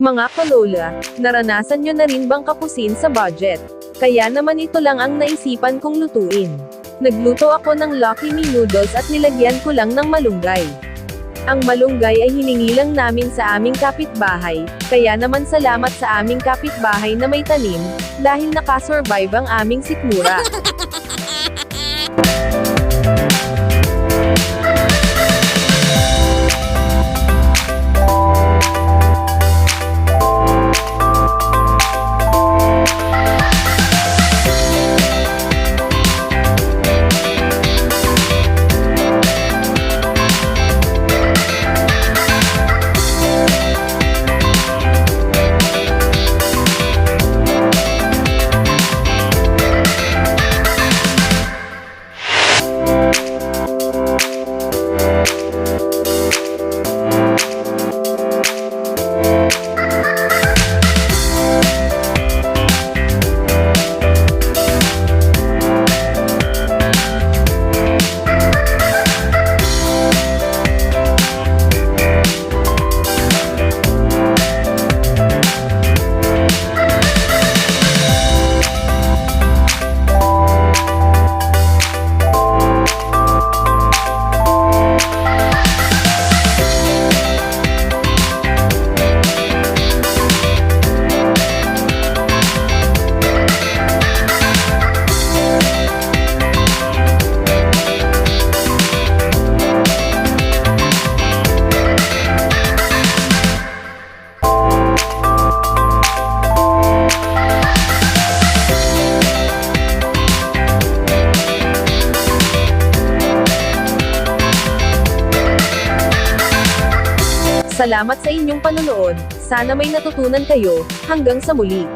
Mga kalola, naranasan nyo na rin bang kapusin sa budget? Kaya naman ito lang ang naisipan kong lutuin. Nagluto ako ng Lucky Me noodles at nilagyan ko lang ng malunggay. Ang malunggay ay hiningi lang namin sa aming kapitbahay, kaya naman salamat sa aming kapitbahay na may tanim, dahil nakasurvive ang aming sikmura. Salamat sa inyong panonood, sana may natutunan kayo, hanggang sa muli.